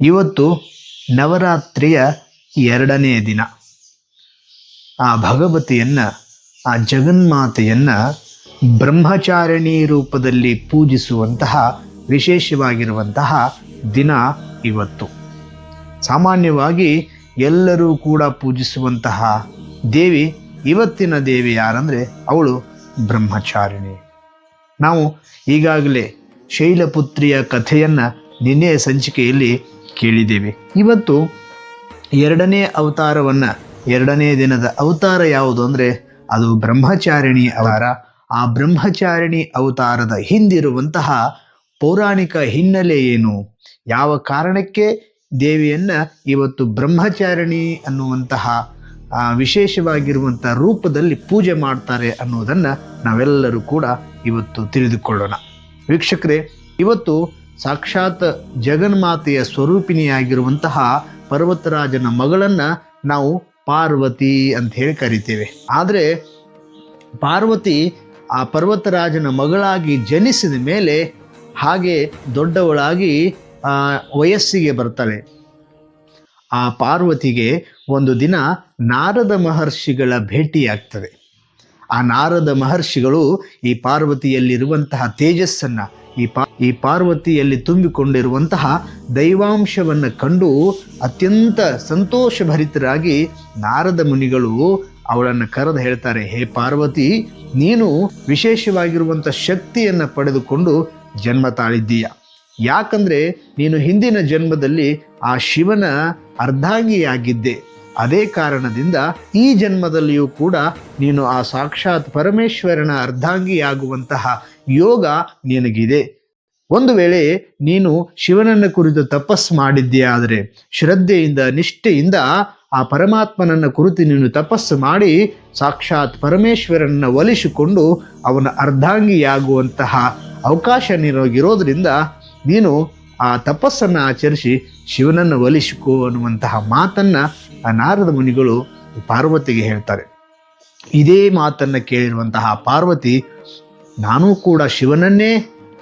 ಇವತ್ತು ನವರಾತ್ರಿಯ ಎರಡನೇ ದಿನ. ಆ ಭಗವತಿಯನ್ನ, ಆ ಜಗನ್ಮಾತೆಯನ್ನ ಬ್ರಹ್ಮಚಾರಿಣಿ ರೂಪದಲ್ಲಿ ಪೂಜಿಸುವಂತಹ, ವಿಶೇಷವಾಗಿರುವಂತಹ ದಿನ ಇವತ್ತು. ಸಾಮಾನ್ಯವಾಗಿ ಎಲ್ಲರೂ ಕೂಡ ಪೂಜಿಸುವಂತಹ ದೇವಿ, ಇವತ್ತಿನ ದೇವಿ ಯಾರಂದರೆ ಅವಳು ಬ್ರಹ್ಮಚಾರಿಣಿ. ನಾವು ಈಗಾಗಲೇ ಶೈಲಪುತ್ರಿಯ ಕಥೆಯನ್ನ ನಿನ್ನೆಯ ಸಂಚಿಕೆಯಲ್ಲಿ ಕೇಳಿದ್ದೇವೆ. ಇವತ್ತು ಎರಡನೇ ಅವತಾರವನ್ನ, ಎರಡನೇ ದಿನದ ಅವತಾರ ಯಾವುದು ಅಂದ್ರೆ, ಅದು ಬ್ರಹ್ಮಚಾರಿಣಿ ಅವತಾರ. ಆ ಬ್ರಹ್ಮಚಾರಿಣಿ ಅವತಾರದ ಹಿಂದಿರುವಂತಹ ಪೌರಾಣಿಕ ಹಿನ್ನೆಲೆ ಏನು? ಯಾವ ಕಾರಣಕ್ಕೆ ದೇವಿಯನ್ನ ಇವತ್ತು ಬ್ರಹ್ಮಚಾರಿಣಿ ಅನ್ನುವಂತಹ ವಿಶೇಷವಾಗಿರುವಂಥ ರೂಪದಲ್ಲಿ ಪೂಜೆ ಮಾಡ್ತಾರೆ ಅನ್ನೋದನ್ನ ನಾವೆಲ್ಲರೂ ಕೂಡ ಇವತ್ತು ತಿಳಿದುಕೊಳ್ಳೋಣ. ವೀಕ್ಷಕರೇ, ಇವತ್ತು ಸಾಕ್ಷಾತ್ ಜಗನ್ಮಾತೆಯ ಸ್ವರೂಪಿಣಿಯಾಗಿರುವಂತಹ ಪರ್ವತರಾಜನ ಮಗಳನ್ನು ನಾವು ಪಾರ್ವತಿ ಅಂತ ಹೇಳಿ ಕರಿತೇವೆ. ಆದರೆ ಪಾರ್ವತಿ ಆ ಪರ್ವತರಾಜನ ಮಗಳಾಗಿ ಜನಿಸಿದ ಮೇಲೆ ಹಾಗೆ ದೊಡ್ಡವಳಾಗಿ ವಯಸ್ಸಿಗೆ ಬರ್ತಾಳೆ ಆ ಪಾರ್ವತಿಗೆ ಒಂದು ದಿನ ನಾರದ ಮಹರ್ಷಿಗಳ ಭೇಟಿಯಾಗ್ತದೆ. ಆ ನಾರದ ಮಹರ್ಷಿಗಳು ಈ ಪಾರ್ವತಿಯಲ್ಲಿರುವಂತಹ ತೇಜಸ್ಸನ್ನ ಈ ಪಾ, ಈ ಪಾರ್ವತಿಯಲ್ಲಿ ತುಂಬಿಕೊಂಡಿರುವಂತಹ ದೈವಾಂಶವನ್ನು ಕಂಡು ಅತ್ಯಂತ ಸಂತೋಷಭರಿತರಾಗಿ ನಾರದ ಮುನಿಗಳು ಅವಳನ್ನು ಕರೆದು ಹೇಳ್ತಾರೆ, ಹೇ ಪಾರ್ವತಿ, ನೀನು ವಿಶೇಷವಾಗಿರುವಂಥ ಶಕ್ತಿಯನ್ನು ಪಡೆದುಕೊಂಡು ಜನ್ಮ ತಾಳಿದ್ದೀಯ. ಯಾಕಂದರೆ ನೀನು ಹಿಂದಿನ ಜನ್ಮದಲ್ಲಿ ಆ ಶಿವನ ಅರ್ಧಾಂಗಿಯಾಗಿದ್ದೆ. ಅದೇ ಕಾರಣದಿಂದ ಈ ಜನ್ಮದಲ್ಲಿಯೂ ಕೂಡ ನೀನು ಆ ಸಾಕ್ಷಾತ್ ಪರಮೇಶ್ವರನ ಅರ್ಧಾಂಗಿಯಾಗುವಂತಹ ಯೋಗ ನಿನಗಿದೆ. ಒಂದು ವೇಳೆ ನೀನು ಶಿವನನ್ನ ಕುರಿತು ತಪಸ್ಸು ಆದರೆ ಶ್ರದ್ಧೆಯಿಂದ, ನಿಷ್ಠೆಯಿಂದ ಆ ಪರಮಾತ್ಮನನ್ನ ಕುರಿತು ನೀನು ತಪಸ್ಸು ಮಾಡಿ ಸಾಕ್ಷಾತ್ ಪರಮೇಶ್ವರನ್ನ ಒಲಿಸಿಕೊಂಡು ಅವನ ಅರ್ಧಾಂಗಿಯಾಗುವಂತಹ ಅವಕಾಶ ನಿನಗಿರೋದ್ರಿಂದ ನೀನು ಆ ತಪಸ್ಸನ್ನು ಆಚರಿಸಿ ಶಿವನನ್ನು ಒಲಿಸಿಕೋ ಅನ್ನುವಂತಹ ಮಾತನ್ನು ಆ ನಾರದ ಮುನಿಗಳು ಪಾರ್ವತಿಗೆ ಹೇಳ್ತಾರೆ. ಇದೇ ಮಾತನ್ನ ಕೇಳಿರುವಂತಹ ಪಾರ್ವತಿ ನಾನೂ ಕೂಡ ಶಿವನನ್ನೇ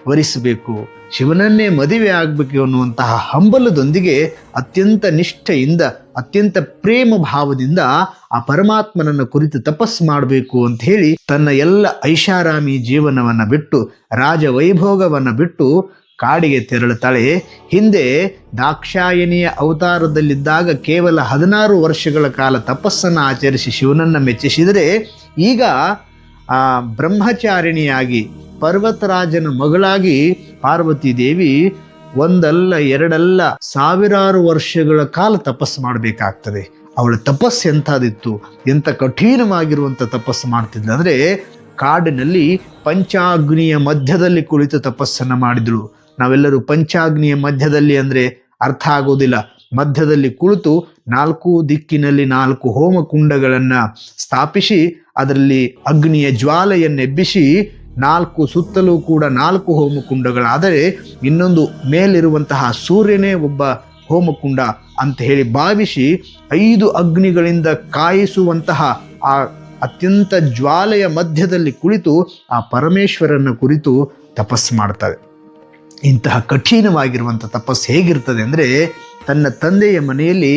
ವರಿಸಬೇಕು, ಶಿವನನ್ನೇ ಮದುವೆ ಆಗಬೇಕು ಅನ್ನುವಂತಹ ಹಂಬಲದೊಂದಿಗೆ ಅತ್ಯಂತ ನಿಷ್ಠೆಯಿಂದ, ಅತ್ಯಂತ ಪ್ರೇಮ ಭಾವದಿಂದ ಆ ಪರಮಾತ್ಮನನ್ನ ಕುರಿತು ತಪಸ್ಸು ಮಾಡಬೇಕು ಅಂತ ಹೇಳಿ ತನ್ನ ಎಲ್ಲ ಐಷಾರಾಮಿ ಜೀವನವನ್ನ ಬಿಟ್ಟು ರಾಜ ವೈಭೋಗವನ್ನ ಬಿಟ್ಟು ಕಾಡಿಗೆ ತೆರಳುತ್ತಾಳೆ. ಹಿಂದೆ ದಾಕ್ಷಾಯಣಿಯ ಅವತಾರದಲ್ಲಿದ್ದಾಗ ಕೇವಲ ಹದಿನಾರು ವರ್ಷಗಳ ಕಾಲ ತಪಸ್ಸನ್ನು ಆಚರಿಸಿ ಶಿವನನ್ನ ಮೆಚ್ಚಿಸಿದರೆ ಈಗ ಆ ಬ್ರಹ್ಮಚಾರಿಣಿಯಾಗಿ, ಪರ್ವತರಾಜನ ಮಗಳಾಗಿ ಪಾರ್ವತಿ ದೇವಿ ಒಂದಲ್ಲ ಎರಡಲ್ಲ ಸಾವಿರಾರು ವರ್ಷಗಳ ಕಾಲ ತಪಸ್ಸು ಮಾಡಬೇಕಾಗ್ತದೆ. ಅವಳ ತಪಸ್ಸು ಎಂಥದಿತ್ತು ಎಂಥ ಕಠಿಣವಾಗಿರುವಂಥ ತಪಸ್ಸು ಮಾಡ್ತಿದ್ಲು ಅಂದರೆ ಕಾಡಿನಲ್ಲಿ ಪಂಚಾಗ್ನಿಯ ಮಧ್ಯದಲ್ಲಿ ಕುಳಿತು ತಪಸ್ಸನ್ನು ಮಾಡಿದ್ರು. ನಾವೆಲ್ಲರೂ ಪಂಚಾಗ್ನಿಯ ಮಧ್ಯದಲ್ಲಿ ಅಂದರೆ ಅರ್ಥ ಆಗೋದಿಲ್ಲ. ಮಧ್ಯದಲ್ಲಿ ಕುಳಿತು ನಾಲ್ಕು ದಿಕ್ಕಿನಲ್ಲಿ ನಾಲ್ಕು ಹೋಮ ಕುಂಡಗಳನ್ನು ಸ್ಥಾಪಿಸಿ, ಅದರಲ್ಲಿ ಅಗ್ನಿಯ ಜ್ವಾಲೆಯನ್ನೆಬ್ಬಿಸಿ, ನಾಲ್ಕು ಸುತ್ತಲೂ ಕೂಡ ನಾಲ್ಕು ಹೋಮಕುಂಡಗಳಾದರೆ ಇನ್ನೊಂದು ಮೇಲಿರುವಂತಹ ಸೂರ್ಯನೇ ಒಬ್ಬ ಹೋಮಕುಂಡ ಅಂತ ಹೇಳಿ ಭಾವಿಸಿ, ಐದು ಅಗ್ನಿಗಳಿಂದ ಕಾಯಿಸುವಂತಹ ಆ ಅತ್ಯಂತ ಜ್ವಾಲೆಯ ಮಧ್ಯದಲ್ಲಿ ಕುಳಿತು ಆ ಪರಮೇಶ್ವರನ ಕುರಿತು ತಪಸ್ಸು ಮಾಡ್ತಾರೆ. ಇಂತಹ ಕಠಿಣವಾಗಿರುವಂಥ ತಪಸ್ಸು ಹೇಗಿರ್ತದೆ ಅಂದರೆ ತನ್ನ ತಂದೆಯ ಮನೆಯಲ್ಲಿ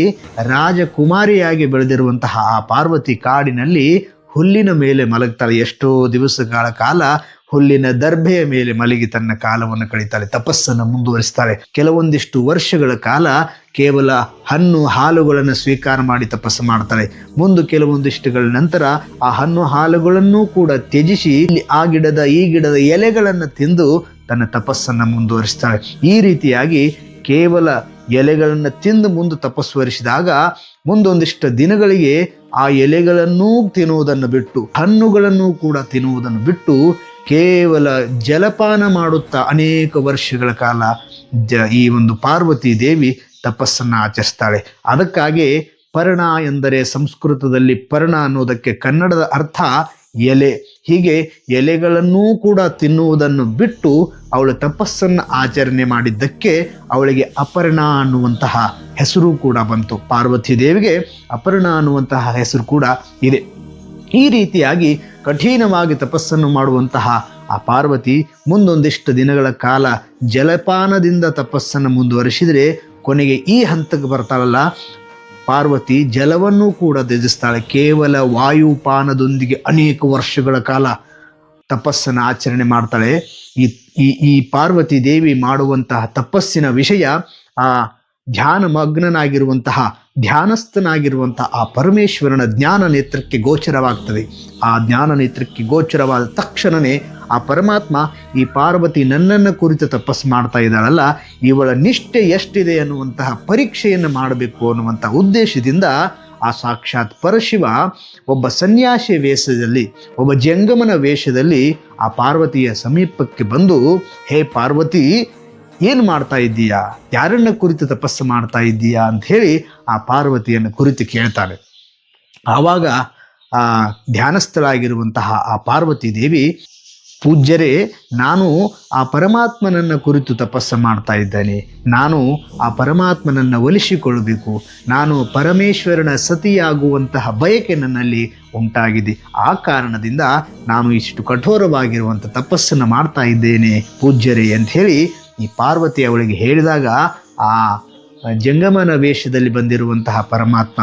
ರಾಜಕುಮಾರಿಯಾಗಿ ಬೆಳೆದಿರುವಂತಹ ಆ ಪಾರ್ವತಿ ಕಾಡಿನಲ್ಲಿ ಹುಲ್ಲಿನ ಮೇಲೆ ಮಲಗ್ತಾಳೆ. ಎಷ್ಟೋ ದಿವಸಗಳ ಕಾಲ ಹುಲ್ಲಿನ ದರ್ಭೆಯ ಮೇಲೆ ಮಲಗಿ ತನ್ನ ಕಾಲವನ್ನು ಕಳೀತಾಳೆ ತಪಸ್ಸನ್ನು ಮುಂದುವರಿಸ್ತಾಳೆ ಕೆಲವೊಂದಿಷ್ಟು ವರ್ಷಗಳ ಕಾಲ ಕೇವಲ ಹಣ್ಣು ಹಾಲುಗಳನ್ನು ಸ್ವೀಕಾರ ಮಾಡಿ ತಪಸ್ಸು ಮಾಡ್ತಾಳೆ. ಮುಂದೆ ಕೆಲವೊಂದಿಷ್ಟುಗಳ ನಂತರ ಆ ಹಣ್ಣು ಹಾಲುಗಳನ್ನೂ ಕೂಡ ತ್ಯಜಿಸಿ ಇಲ್ಲಿ ಆ ಗಿಡದ ಈ ಗಿಡದ ಎಲೆಗಳನ್ನು ತಿಂದು ತನ್ನ ತಪಸ್ಸನ್ನು ಮುಂದುವರಿಸ್ತಾಳೆ ಈ ರೀತಿಯಾಗಿ ಕೇವಲ ಎಲೆಗಳನ್ನು ತಿಂದು ಮುಂದೆ ತಪಸ್ವರಿಸಿದಾಗ ಮುಂದೊಂದಿಷ್ಟು ದಿನಗಳಿಗೆ ಆ ಎಲೆಗಳನ್ನೂ ತಿನ್ನುವುದನ್ನು ಬಿಟ್ಟು, ಹಣ್ಣುಗಳನ್ನು ಕೂಡ ತಿನ್ನುವುದನ್ನು ಬಿಟ್ಟು ಕೇವಲ ಜಲಪಾನ ಮಾಡುತ್ತಾ ಅನೇಕ ವರ್ಷಗಳ ಕಾಲ ಜ ಈ ಒಂದು ಪಾರ್ವತಿ ದೇವಿ ತಪಸ್ಸನ್ನು ಆಚರಿಸ್ತಾಳೆ. ಅದಕ್ಕಾಗಿ ಪರ್ಣ ಎಂದರೆ ಸಂಸ್ಕೃತದಲ್ಲಿ ಪರ್ಣ ಅನ್ನೋದಕ್ಕೆ ಕನ್ನಡದ ಅರ್ಥ ಎಲೆ. ಹೀಗೆ ಎಲೆಗಳನ್ನೂ ಕೂಡ ತಿನ್ನುವುದನ್ನು ಬಿಟ್ಟು ಅವಳು ತಪಸ್ಸನ್ನು ಆಚರಣೆ ಮಾಡಿದ್ದಕ್ಕೆ ಅವಳಿಗೆ ಅಪರ್ಣ ಅನ್ನುವಂತಹ ಹೆಸರು ಕೂಡ ಬಂತು. ಪಾರ್ವತಿ ದೇವಿಗೆ ಅಪರ್ಣ ಅನ್ನುವಂತಹ ಹೆಸರು ಕೂಡ ಇದೆ. ಈ ರೀತಿಯಾಗಿ ಕಠಿಣವಾಗಿ ತಪಸ್ಸನ್ನು ಮಾಡುವಂತಹ ಆ ಪಾರ್ವತಿ ಮುಂದೊಂದಿಷ್ಟು ದಿನಗಳ ಕಾಲ ಜಲಪಾನದಿಂದ ತಪಸ್ಸನ್ನು ಮುಂದುವರಿಸಿದರೆ ಕೊನೆಗೆ ಈ ಹಂತಕ್ಕೆ ಬರ್ತಾಳಲ್ಲ. ಪಾರ್ವತಿ ಜಲವನ್ನು ಕೂಡ ತ್ಯಜಿಸ್ತಾಳೆ. ಕೇವಲ ವಾಯುಪಾನದೊಂದಿಗೆ ಅನೇಕ ವರ್ಷಗಳ ಕಾಲ ತಪಸ್ಸನ್ನು ಆಚರಣೆ ಮಾಡ್ತಾಳೆ. ಈ ಈ ಪಾರ್ವತಿ ದೇವಿ ಮಾಡುವಂತಹ ತಪಸ್ಸಿನ ವಿಷಯ ಆ ಧ್ಯಾನ ಮಗ್ನನಾಗಿರುವಂತಹ, ಧ್ಯಾನಸ್ಥನಾಗಿರುವಂತಹ ಆ ಪರಮೇಶ್ವರನ ಜ್ಞಾನ ನೇತ್ರಕ್ಕೆ ಗೋಚರವಾಗ್ತದೆ. ಆ ಜ್ಞಾನ ನೇತ್ರಕ್ಕೆ ಗೋಚರವಾದ ತಕ್ಷಣವೇ ಆ ಪರಮಾತ್ಮ ಈ ಪಾರ್ವತಿ ನನ್ನನ್ನು ಕುರಿತು ತಪಸ್ಸು ಮಾಡ್ತಾ ಇದ್ದಾಳಲ್ಲ, ಇವಳ ನಿಷ್ಠೆ ಎಷ್ಟಿದೆ ಅನ್ನುವಂತಹ ಪರೀಕ್ಷೆಯನ್ನು ಮಾಡಬೇಕು ಅನ್ನುವಂಥ ಉದ್ದೇಶದಿಂದ ಆ ಸಾಕ್ಷಾತ್ ಪರಶಿವ ಒಬ್ಬ ಸನ್ಯಾಸಿ ವೇಷದಲ್ಲಿ, ಒಬ್ಬ ಜಂಗಮನ ವೇಷದಲ್ಲಿ ಆ ಪಾರ್ವತಿಯ ಸಮೀಪಕ್ಕೆ ಬಂದು, ಹೇ ಪಾರ್ವತಿ, ಏನು ಮಾಡ್ತಾ ಇದ್ದೀಯಾ? ಯಾರನ್ನ ಕುರಿತು ತಪಸ್ಸು ಮಾಡ್ತಾ ಇದ್ದೀಯಾ? ಅಂತ ಹೇಳಿ ಆ ಪಾರ್ವತಿಯನ್ನು ಕುರಿತು ಕೇಳ್ತಾಳೆ ಆವಾಗ ಆ ಧ್ಯಾನಸ್ಥಳಾಗಿರುವಂತಹ ಆ ಪಾರ್ವತಿ ದೇವಿ ಪೂಜ್ಯರೇ, ನಾನು ಆ ಪರಮಾತ್ಮನನ್ನ ಕುರಿತು ತಪಸ್ಸು ಮಾಡ್ತಾ ಇದ್ದೇನೆ. ನಾನು ಆ ಪರಮಾತ್ಮನನ್ನ ಒಲಿಸಿಕೊಳ್ಳಬೇಕು. ನಾನು ಪರಮೇಶ್ವರನ ಸತಿಯಾಗುವಂತಹ ಬಯಕೆ ನನ್ನಲ್ಲಿ ಉಂಟಾಗಿದೆ. ಆ ಕಾರಣದಿಂದ ನಾನು ಇಷ್ಟು ಕಠೋರವಾಗಿರುವಂಥ ತಪಸ್ಸನ್ನು ಮಾಡ್ತಾ ಇದ್ದೇನೆ ಪೂಜ್ಯರೇ ಹೇಳಿ ಈ ಪಾರ್ವತಿ ಅವಳಿಗೆ ಹೇಳಿದಾಗ ಆ ಜಂಗಮನ ವೇಷದಲ್ಲಿ ಬಂದಿರುವಂತಹ ಪರಮಾತ್ಮ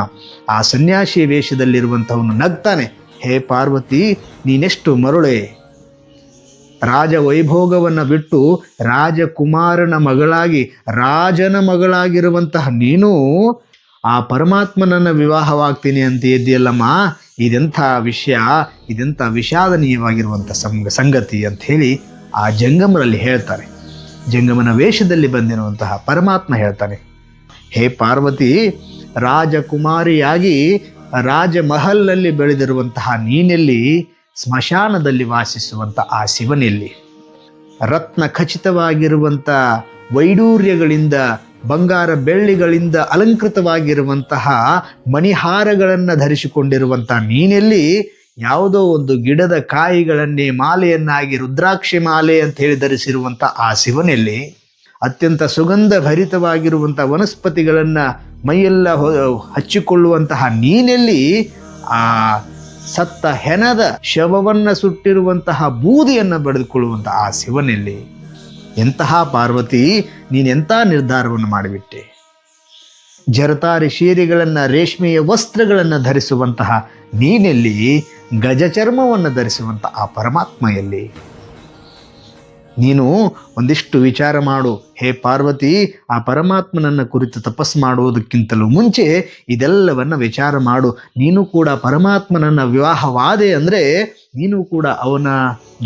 ಆ ಸನ್ಯಾಸಿ ವೇಷದಲ್ಲಿರುವಂಥವನು ನಗ್ತಾನೆ, ಹೇ ಪಾರ್ವತಿ, ನೀನೆಷ್ಟು ಮರುಳೆ. ರಾಜ ವೈಭೋಗವನ್ನು ಬಿಟ್ಟು ರಾಜಕುಮಾರನ ಮಗಳಾಗಿ ರಾಜನ ಮಗಳಾಗಿರುವಂತಹ ನೀನು ಆ ಪರಮಾತ್ಮನನ್ನ ವಿವಾಹವಾಗ್ತೀನಿ ಅಂತ ಇದ್ದೀಯಲ್ಲಮ್ಮ ಇದೆಂಥ ವಿಷಯ, ಇದೆಂಥ ವಿಷಾದನೀಯವಾಗಿರುವಂಥ ಸಂಗ, ಸಂಗತಿ ಅಂತ ಹೇಳಿ ಆ ಜಂಗಮರಲ್ಲಿ ಹೇಳ್ತಾರೆ. ಜಂಗಮನ ವೇಷದಲ್ಲಿ ಬಂದಿರುವಂತಹ ಪರಮಾತ್ಮ ಹೇಳ್ತಾನೆ, ಹೇ ಪಾರ್ವತಿ, ರಾಜಕುಮಾರಿಯಾಗಿ ರಾಜಮಹಲ್ನಲ್ಲಿ ಬೆಳೆದಿರುವಂತಹ ನೀನೆಲ್ಲಿ ಸ್ಮಶಾನದಲ್ಲಿ ವಾಸಿಸುವಂಥ ಆ ಶಿವನೆಲ್ಲಿ. ರತ್ನ ಖಚಿತವಾಗಿರುವಂಥ ವೈಡೂರ್ಯಗಳಿಂದ, ಬಂಗಾರ ಬೆಳ್ಳಿಗಳಿಂದ ಅಲಂಕೃತವಾಗಿರುವಂತಹ ಮಣಿಹಾರಗಳನ್ನು ಧರಿಸಿಕೊಂಡಿರುವಂಥ ನೀನೆಲ್ಲಿ? ಯಾವುದೋ ಒಂದು ಗಿಡದ ಕಾಯಿಗಳನ್ನೇ ಮಾಲೆಯನ್ನಾಗಿ, ರುದ್ರಾಕ್ಷಿ ಮಾಲೆ ಅಂತ ಹೇಳಿ ಧರಿಸಿರುವಂಥ ಆ ಶಿವನೆಲ್ಲಿ? ಅತ್ಯಂತ ಸುಗಂಧ ಭರಿತವಾಗಿರುವಂಥ ವನಸ್ಪತಿಗಳನ್ನು ಮೈಯೆಲ್ಲ ಹಚ್ಚಿಕೊಳ್ಳುವಂತಹ ನೀನೆಲ್ಲಿ? ಆ ಸತ್ತ ಹೆನದ ಶವವನ್ನು ಸುಟ್ಟಿರುವಂತಹ ಬೂದಿಯನ್ನು ಬಡಿದುಕೊಳ್ಳುವಂತಹ ಆ ಶಿವನಲ್ಲಿ? ಎಂತಹ ಪಾರ್ವತಿ ನೀನೆಂಥ ನಿರ್ಧಾರವನ್ನು ಮಾಡಿಬಿಟ್ಟೆ? ಜರತಾರಿ ಶೀರಿಗಳನ್ನು, ರೇಷ್ಮೆಯ ವಸ್ತ್ರಗಳನ್ನು ಧರಿಸುವಂತಹ ನೀನೆಲ್ಲಿ, ಗಜಚರ್ಮವನ್ನು ಧರಿಸುವಂಥ ಆ ಪರಮಾತ್ಮ ಎಲ್ಲಿ ನೀನು ಒಂದಿಷ್ಟು ವಿಚಾರ ಮಾಡು. ಹೇ ಪಾರ್ವತಿ, ಆ ಪರಮಾತ್ಮನನ್ನ ಕುರಿತು ತಪಸ್ಸು ಮಾಡುವುದಕ್ಕಿಂತಲೂ ಮುಂಚೆ ಇದೆಲ್ಲವನ್ನ ವಿಚಾರ ಮಾಡು. ನೀನು ಕೂಡ ಪರಮಾತ್ಮನನ್ನ ವಿವಾಹವಾದೆ ಅಂದರೆ ನೀನು ಕೂಡ ಅವನ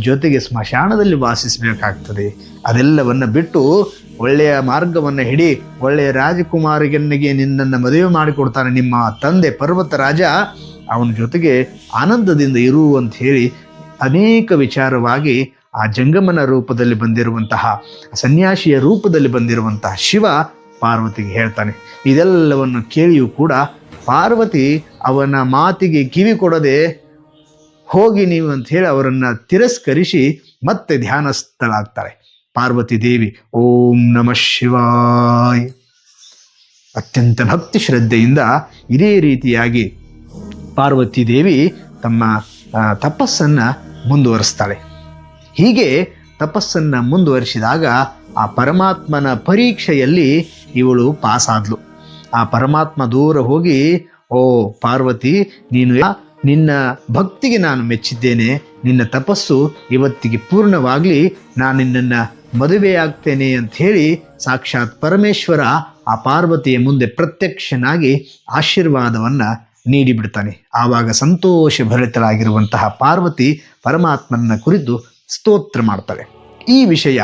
ಜೊತೆಗೆ ಸ್ಮಶಾನದಲ್ಲಿ ವಾಸಿಸಬೇಕಾಗ್ತದೆ. ಅದೆಲ್ಲವನ್ನು ಬಿಟ್ಟು ಒಳ್ಳೆಯ ಮಾರ್ಗವನ್ನು ಹಿಡಿ, ಒಳ್ಳೆಯ ರಾಜಕುಮಾರಿಗನಿಗೆ ನಿನ್ನನ್ನು ಮದುವೆ ಮಾಡಿಕೊಡ್ತಾನೆ ನಿಮ್ಮ ತಂದೆ ಪರ್ವತ ರಾಜ, ಅವನ ಜೊತೆಗೆ ಆನಂದದಿಂದ ಇರು ಅಂತ ಹೇಳಿ ಅನೇಕ ವಿಚಾರವಾಗಿ ಆ ಜಂಗಮನ ರೂಪದಲ್ಲಿ ಬಂದಿರುವಂತಹ, ಸನ್ಯಾಸಿಯ ರೂಪದಲ್ಲಿ ಬಂದಿರುವಂತಹ ಶಿವ ಪಾರ್ವತಿಗೆ ಹೇಳ್ತಾನೆ. ಇದೆಲ್ಲವನ್ನು ಕೇಳಿಯೂ ಕೂಡ ಪಾರ್ವತಿ ಅವನ ಮಾತಿಗೆ ಕಿವಿ ಕೊಡದೆ ಹೋಗಿ ನೀವು ಅಂತ ಹೇಳಿ ಅವರನ್ನು ತಿರಸ್ಕರಿಸಿ ಮತ್ತೆ ಧ್ಯಾನಸ್ಥಳಾಗ್ತಾರೆ. ಪಾರ್ವತಿ ದೇವಿ, ಓಂ ನಮಃ ಶಿವಾಯ್. ಅತ್ಯಂತ ಭಕ್ತಿ ಶ್ರದ್ಧೆಯಿಂದ ಇದೇ ರೀತಿಯಾಗಿ ಪಾರ್ವತಿ ದೇವಿ ತಮ್ಮ ತಪಸ್ಸನ್ನು ಮುಂದುವರಿಸ್ತಾಳೆ. ಹೀಗೆ ತಪಸ್ಸನ್ನ ಮುಂದುವರಿಸಿದಾಗ ಆ ಪರಮಾತ್ಮನ ಪರೀಕ್ಷೆಯಲ್ಲಿ ಇವಳು ಪಾಸಾದ್ಲು. ಆ ಪರಮಾತ್ಮ ದೂರ ಹೋಗಿ, ಓ ಪಾರ್ವತಿ, ನೀನು ನಿನ್ನ ಭಕ್ತಿಗೆ ನಾನು ಮೆಚ್ಚಿದ್ದೇನೆ. ನಿನ್ನ ತಪಸ್ಸು ಇವತ್ತಿಗೆ ಪೂರ್ಣವಾಗಲಿ. ನಾನು ನಿನ್ನನ್ನು ಮದುವೆಯಾಗ್ತೇನೆ ಅಂತ ಹೇಳಿ ಸಾಕ್ಷಾತ್ ಪರಮೇಶ್ವರ ಆ ಪಾರ್ವತಿಯ ಮುಂದೆ ಪ್ರತ್ಯಕ್ಷನಾಗಿ ಆಶೀರ್ವಾದವನ್ನ ನೀಡಿಬಿಡ್ತಾನೆ. ಆವಾಗ ಸಂತೋಷ ಭರಿತಳಾಗಿರುವಂತಹ ಪಾರ್ವತಿ ಪರಮಾತ್ಮನ ಕುರಿತು ಸ್ತೋತ್ರ ಮಾಡ್ತಾರೆ. ಈ ವಿಷಯ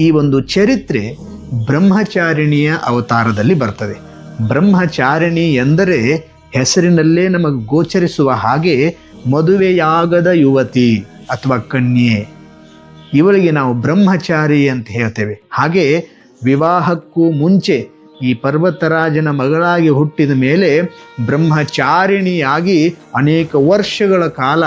ಈ ಒಂದು ಚರಿತ್ರೆ ಬ್ರಹ್ಮಚಾರಿಣಿಯ ಅವತಾರದಲ್ಲಿ ಬರ್ತದೆ. ಬ್ರಹ್ಮಚಾರಿಣಿ ಎಂದರೆ ಹೆಸರಿನಲ್ಲೇ ನಮಗೆ ಗೋಚರಿಸುವ ಹಾಗೆ ಮದುವೆಯಾಗದ ಯುವತಿ ಅಥವಾ ಕನ್ಯೆ. ಇವಳಿಗೆ ನಾವು ಬ್ರಹ್ಮಚಾರಿ ಅಂತ ಹೇಳ್ತೇವೆ. ಹಾಗೆ ವಿವಾಹಕ್ಕೂ ಮುಂಚೆ ಈ ಪರ್ವತರಾಜನ ಮಗಳಾಗಿ ಹುಟ್ಟಿದ ಮೇಲೆ ಬ್ರಹ್ಮಚಾರಿಣಿಯಾಗಿ ಅನೇಕ ವರ್ಷಗಳ ಕಾಲ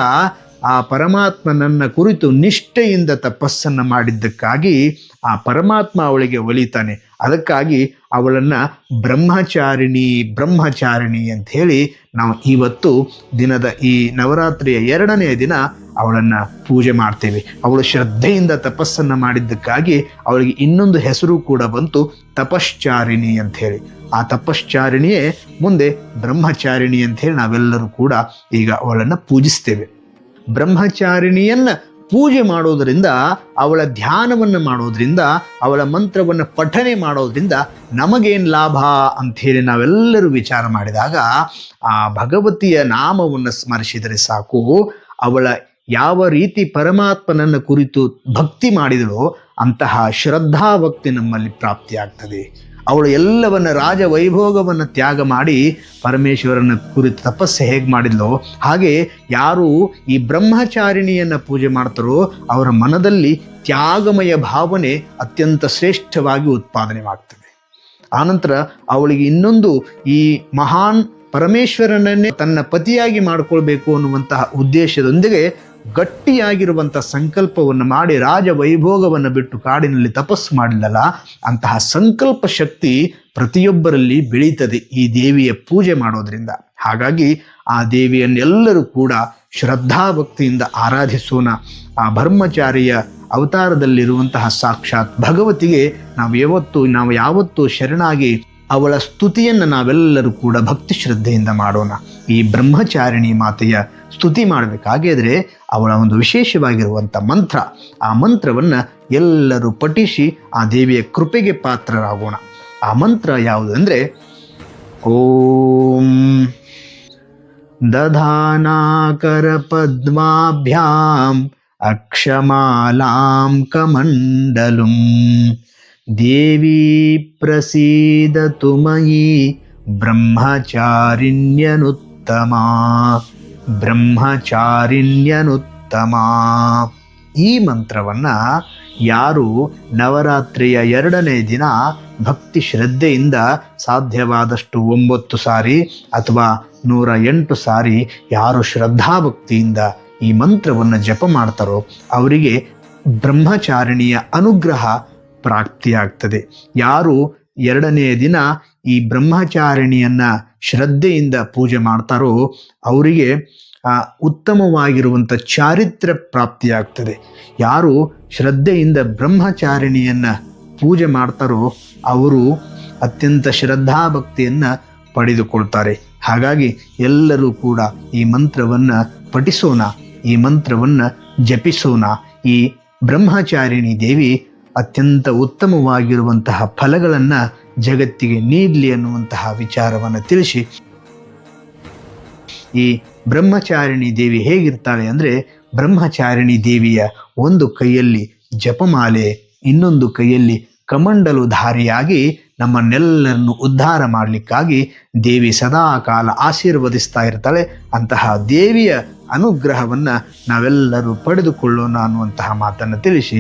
ಆ ಪರಮಾತ್ಮನನ್ನ ಕುರಿತು ನಿಷ್ಠೆಯಿಂದ ತಪಸ್ಸನ್ನು ಮಾಡಿದ್ದಕ್ಕಾಗಿ ಆ ಪರಮಾತ್ಮ ಅವಳಿಗೆ ಒಲಿತಾನೆ. ಅದಕ್ಕಾಗಿ ಅವಳನ್ನು ಬ್ರಹ್ಮಚಾರಿಣಿ ಬ್ರಹ್ಮಚಾರಿಣಿ ಅಂತ ಹೇಳಿ ನಾವು ಇವತ್ತು ದಿನದ ಈ ನವರಾತ್ರಿಯ ಎರಡನೆಯ ದಿನ ಅವಳನ್ನು ಪೂಜೆ ಮಾಡ್ತೇವೆ. ಅವಳು ಶ್ರದ್ಧೆಯಿಂದ ತಪಸ್ಸನ್ನು ಮಾಡಿದ್ದಕ್ಕಾಗಿ ಅವಳಿಗೆ ಇನ್ನೊಂದು ಹೆಸರು ಕೂಡ ಬಂತು, ತಪಶ್ಚಾರಿಣಿ ಅಂತ ಹೇಳಿ. ಆ ತಪಶ್ಚಾರಿಣಿಯೇ ಮುಂದೆ ಬ್ರಹ್ಮಚಾರಿಣಿ ಅಂತ ಹೇಳಿ ನಾವೆಲ್ಲರೂ ಕೂಡ ಈಗ ಅವಳನ್ನು ಪೂಜಿಸ್ತೇವೆ. ಬ್ರಹ್ಮಚಾರಿಣಿಯನ್ನ ಪೂಜೆ ಮಾಡೋದರಿಂದ, ಅವಳ ಧ್ಯಾನವನ್ನು ಮಾಡೋದರಿಂದ, ಅವಳ ಮಂತ್ರವನ್ನು ಪಠನೆ ಮಾಡೋದರಿಂದ ನಮಗೇನು ಲಾಭ ಅಂಥೇಳಿ ನಾವೆಲ್ಲರೂ ವಿಚಾರ ಮಾಡಿದಾಗ, ಆ ಭಗವತಿಯ ನಾಮವನ್ನು ಸ್ಮರಿಸಿದರೆ ಸಾಕು, ಅವಳ ಯಾವ ರೀತಿ ಪರಮಾತ್ಮನನ್ನು ಕುರಿತು ಭಕ್ತಿ ಮಾಡಿದಳೋ ಅಂತಹ ಶ್ರದ್ಧಾ ಭಕ್ತಿ ನಮ್ಮಲ್ಲಿ ಪ್ರಾಪ್ತಿಯಾಗ್ತದೆ. ಅವಳು ಎಲ್ಲವನ್ನು ರಾಜ ವೈಭೋಗವನ್ನು ತ್ಯಾಗ ಮಾಡಿ ಪರಮೇಶ್ವರನ ಕುರಿತು ತಪಸ್ಸು ಹೇಗೆ ಮಾಡಿದ್ಲೋ ಹಾಗೆ ಯಾರು ಈ ಬ್ರಹ್ಮಚಾರಿಣಿಯನ್ನು ಪೂಜೆ ಮಾಡ್ತಾರೋ ಅವರ ಮನದಲ್ಲಿ ತ್ಯಾಗಮಯ ಭಾವನೆ ಅತ್ಯಂತ ಶ್ರೇಷ್ಠವಾಗಿ ಉತ್ಪಾದನೆ ಉತ್ಪಾದನೆವಾಗ್ತದೆ ಆನಂತರ ಅವಳಿಗೆ ಇನ್ನೊಂದು ಈ ಮಹಾನ್ ಪರಮೇಶ್ವರನನ್ನೇ ತನ್ನ ಪತಿಯಾಗಿ ಮಾಡಿಕೊಳ್ಬೇಕು ಅನ್ನುವಂತಹ ಉದ್ದೇಶದೊಂದಿಗೆ ಗಟ್ಟಿಯಾಗಿರುವಂತಹ ಸಂಕಲ್ಪವನ್ನು ಮಾಡಿ ರಾಜ ವೈಭೋಗವನ್ನು ಬಿಟ್ಟು ಕಾಡಿನಲ್ಲಿ ತಪಸ್ಸು ಮಾಡಿಲ್ಲಲ್ಲ, ಅಂತಹ ಸಂಕಲ್ಪ ಶಕ್ತಿ ಪ್ರತಿಯೊಬ್ಬರಲ್ಲಿ ಬೆಳೀತದೆ ಈ ದೇವಿಯ ಪೂಜೆ ಮಾಡೋದ್ರಿಂದ. ಹಾಗಾಗಿ ಆ ದೇವಿಯನ್ನೆಲ್ಲರೂ ಕೂಡ ಶ್ರದ್ಧಾಭಕ್ತಿಯಿಂದ ಆರಾಧಿಸೋಣ. ಆ ಬ್ರಹ್ಮಚಾರಿಯ ಅವತಾರದಲ್ಲಿರುವಂತಹ ಸಾಕ್ಷಾತ್ ಭಗವತಿಗೆ ನಾವು ಯಾವತ್ತು, ನಾವು ಯಾವತ್ತೂ ಶರಣಾಗಿ ಅವಳ ಸ್ತುತಿಯನ್ನು ನಾವೆಲ್ಲರೂ ಕೂಡ ಭಕ್ತಿ ಶ್ರದ್ಧೆಯಿಂದ ಮಾಡೋಣ. ಈ ಬ್ರಹ್ಮಚಾರಿಣಿ ಮಾತೆಯ ಸ್ತುತಿ ಮಾಡಬೇಕಾಗಿದ್ರೆ ಅವಳ ಒಂದು ವಿಶೇಷವಾಗಿರುವಂಥ ಮಂತ್ರ. ಆ ಮಂತ್ರವನ್ನು ಎಲ್ಲರೂ ಪಠಿಸಿ ಆ ದೇವಿಯ ಕೃಪೆಗೆ ಪಾತ್ರರಾಗೋಣ. ಆ ಮಂತ್ರ ಯಾವುದು ಅಂದರೆ, ಓಂ ದಧಾನಾಕರ ಪದ್ಮಾಭ್ಯಾಂ ಅಕ್ಷಮಾಲಾಂ ಕಮಂಡಲುಂ. ದೇವಿ ಪ್ರಸೀದ ತುಮಯಿ ಬ್ರಹ್ಮಚಾರಿಣ್ಯನುತ್ತಮ ಬ್ರಹ್ಮಚಾರಿಣ್ಯನುತ್ತಮ. ಈ ಮಂತ್ರವನ್ನು ಯಾರು ನವರಾತ್ರಿಯ ಎರಡನೇ ದಿನ ಭಕ್ತಿ ಶ್ರದ್ಧೆಯಿಂದ ಸಾಧ್ಯವಾದಷ್ಟು ಒಂಬತ್ತು ಸಾರಿ ಅಥವಾ ನೂರ ಎಂಟು ಸಾರಿ ಯಾರು ಶ್ರದ್ಧಾಭಕ್ತಿಯಿಂದ ಈ ಮಂತ್ರವನ್ನು ಜಪ ಮಾಡ್ತಾರೋ ಅವರಿಗೆ ಬ್ರಹ್ಮಚಾರಿಣಿಯ ಅನುಗ್ರಹ ಪ್ರಾಪ್ತಿಯಾಗ್ತದೆ. ಯಾರು ಎರಡನೆಯ ದಿನ ಈ ಬ್ರಹ್ಮಚಾರಿಣಿಯನ್ನ ಶ್ರದ್ಧೆಯಿಂದ ಪೂಜೆ ಮಾಡ್ತಾರೋ ಅವರಿಗೆ ಉತ್ತಮವಾಗಿರುವಂಥ ಚಾರಿತ್ರ್ಯ ಪ್ರಾಪ್ತಿಯಾಗ್ತದೆ. ಯಾರು ಶ್ರದ್ಧೆಯಿಂದ ಬ್ರಹ್ಮಚಾರಿಣಿಯನ್ನ ಪೂಜೆ ಮಾಡ್ತಾರೋ ಅವರು ಅತ್ಯಂತ ಶ್ರದ್ಧಾಭಕ್ತಿಯನ್ನ ಪಡೆದುಕೊಳ್ತಾರೆ. ಹಾಗಾಗಿ ಎಲ್ಲರೂ ಕೂಡ ಈ ಮಂತ್ರವನ್ನ ಪಠಿಸೋಣ, ಈ ಮಂತ್ರವನ್ನ ಜಪಿಸೋಣ. ಈ ಬ್ರಹ್ಮಚಾರಿಣಿ ದೇವಿ ಅತ್ಯಂತ ಉತ್ತಮವಾಗಿರುವಂತಹ ಫಲಗಳನ್ನು ಜಗತ್ತಿಗೆ ನೀಡಲಿ ಅನ್ನುವಂತಹ ವಿಚಾರವನ್ನು ತಿಳಿಸಿ ಈ ಬ್ರಹ್ಮಚಾರಿಣಿ ದೇವಿ ಹೇಗಿರ್ತಾಳೆ ಅಂದರೆ ಬ್ರಹ್ಮಚಾರಿಣಿ ದೇವಿಯ ಒಂದು ಕೈಯಲ್ಲಿ ಜಪಮಾಲೆ, ಇನ್ನೊಂದು ಕೈಯಲ್ಲಿ ಕಮಂಡಲು ಧಾರಿಯಾಗಿ ನಮ್ಮನ್ನೆಲ್ಲರನ್ನು ಉದ್ಧಾರ ಮಾಡಲಿಕ್ಕಾಗಿ ದೇವಿ ಸದಾ ಕಾಲ ಆಶೀರ್ವದಿಸ್ತಾ ಇರ್ತಾಳೆ. ಅಂತಹ ದೇವಿಯ ಅನುಗ್ರಹವನ್ನು ನಾವೆಲ್ಲರೂ ಪಡೆದುಕೊಳ್ಳೋಣ ಅನ್ನುವಂತಹ ಮಾತನ್ನು ತಿಳಿಸಿ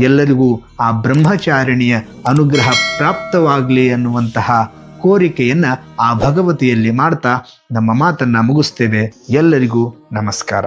ಎಲ್ಲರಿಗೂ ಆ ಬ್ರಹ್ಮಚಾರಿಣಿಯ ಅನುಗ್ರಹ ಪ್ರಾಪ್ತವಾಗಲಿ ಅನ್ನುವಂತಹ ಕೋರಿಕೆಯನ್ನ ಆ ಭಗವತಿಯಲ್ಲಿ ಮಾಡ್ತಾ ನಮ್ಮ ಮಾತನ್ನ ಮುಗಿಸ್ತೇವೆ. ಎಲ್ಲರಿಗೂ ನಮಸ್ಕಾರ.